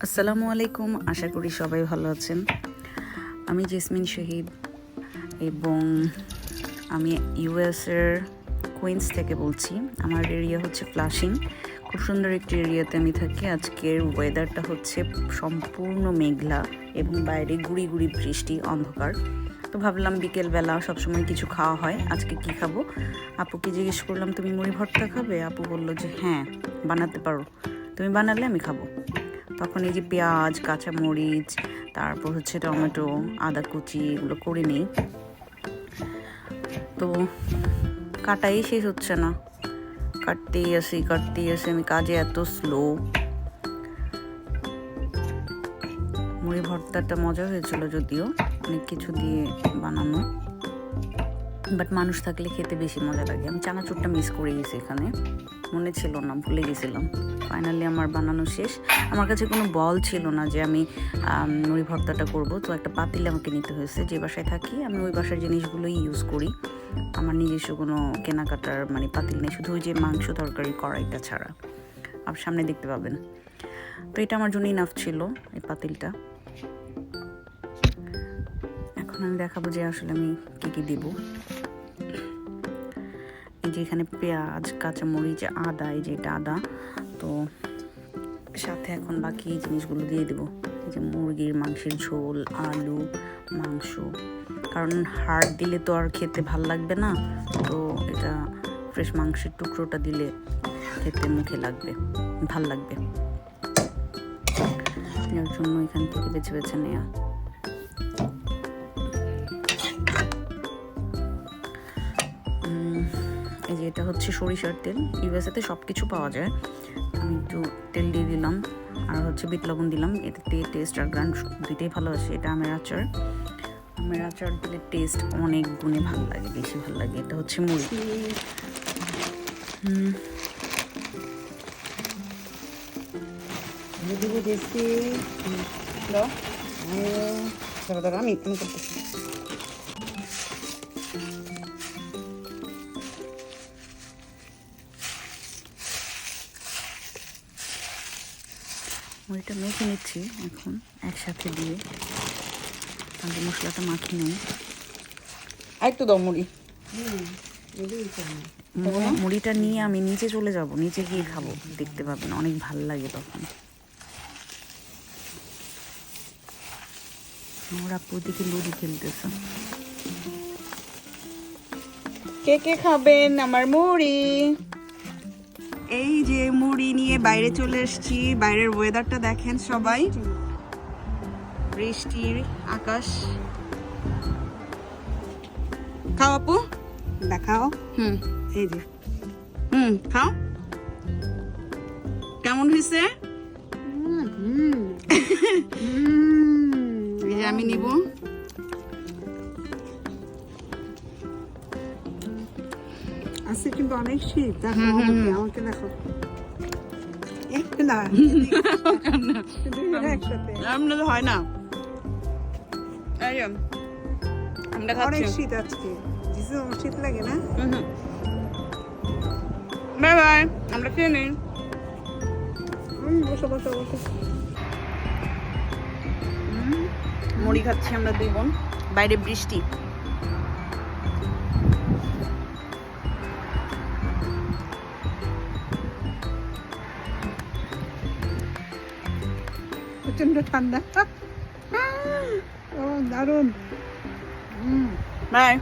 আসসালামু আলাইকুম, আশা করি সবাই ভালো আছেন। আমি জেসমিন শহীদ এবং আমি ইউএসের কুইন্স থেকে বলছি। আমার এরিয়া হচ্ছে ফ্লাশিং। খুব সুন্দর একটি এরিয়াতে আমি থাকি। আজকের ওয়েদারটা হচ্ছে সম্পূর্ণ মেঘলা এবং বাইরে গুড়ি গুড়ি বৃষ্টি, অন্ধকার। তো ভাবলাম বিকেলবেলা সবসময় কিছু খাওয়া হয়। আজকে কি খাব? আপুকে জিজ্ঞেস করলাম, তুমি মুড়ি ভর্তা খাবে? আপু বলল যে হ্যাঁ বানাতে পারো। তুমি বানালে আমি খাব। তখন এই যে পেঁয়াজ, কাঁচামরিচ, তারপর হচ্ছে টমেটো, আদা কুচি এগুলো করে নিই। তো কাটাই শেষ হচ্ছে না। কাটতেই আসি কাটতেই আসি, আমি কাজে এত স্লো মুড়ি ভর্তাটা মজা হয়েছিল যদিও, অনেক কিছু দিয়ে বানানো। বাট মানুষ থাকলে খেতে বেশি মজা লাগে। আমি চানাচুরটা মিস করে গেছি এখানে। মনে ছিল না, ভুলে গেছিলাম। ফাইনালি আমার বানানো শেষ। আমার কাছে কোনো বল ছিল না যে আমি মুড়ি ভর্তাটা করব। তো একটা পাতিল আমাকে নিতে হয়েছে। যে বাসায় থাকি, আমি ওই বাসার জিনিসগুলোই ইউজ করি। আমার নিজস্ব কোনো কেনাকাটার মানে পাতিল নেই। শুধু ওই যে মাংস তরকারি, কড়াইটা ছাড়া। আর সামনে দেখতে পাবেন। তো এটা আমার জন্য ইনাফ ছিল, এই পাতিলটা। এখন আমি দেখাবো যে আসলে আমি কী কী দিব। এই যে এখানে পেঁয়াজ, কাঁচামরিচ, আদা, এই যে এটা আদা। তো সাথে এখন বাকি জিনিসগুলো দিয়ে দেবো। এই যে মুরগির মাংসের ঝোল, আলু, মাংস। কারণ হাড় দিলে তো আর খেতে ভালো লাগবে না। তো এটা ফ্রেশ মাংসের টুকরোটা দিলে খেতে মুখে লাগবে, ভালো লাগবে। জন্য এখান থেকে বেছে বেছে নেওয়া এই যে এটা হচ্ছে সরিষার তেল। ইউএসএতে সব কিছু পাওয়া যায়। আমি একটু তেল দিয়ে দিলাম। আর হচ্ছে বিট লবণ দিলাম। এটাতে টেস্ট আর গ্রান্ড দুইটাই ভালো আছে এটা আমের আচার। আমের আচার দিলে টেস্ট অনেক গুণে ভালো লাগে, বেশি ভালো লাগে। এটা হচ্ছে দাঁড়া আমি আমি করতেছি। মুড়িটা মেখে নিচ্ছি এখন একসাথে দিয়ে। তাহলে মশলাটা মাখি নেই। আর একটু দাও মুড়ি। মুড়ি- মুড়িটা নিয়ে আমি নিচে চলে যাব নিচে গিয়ে খাব। দেখতে পাবেন অনেক ভালো লাগে তখন। আমার আপু দিকে লুডি খেলতেছে। কে কে খাবেন? আমার মুড়ি। এই যে মুড়ি নিয়ে বাইরে চলে এসেছি বাইরের ওয়েদারটা দেখেন সবাই। বৃষ্টির আকাশ। খাও আপু। দেখাও। হুম। এই যে। হুম খাও। কেমন হয়েছে? এই যে আমি নিব। আছে কিন্তু অনেক শীত দেখো আমাকে দেখো না আমরা তো হয় না আমরা অনেক শীত আজকে শীত লাগে না বাই বাই আমরা খেয়ে নিই বসো বসো বসো মুড়ি খাচ্ছি আমরা দুই বোন। বাইরে বৃষ্টি। প্রচণ্ড ঠান্ডা। ও দারুণ। হুম বাই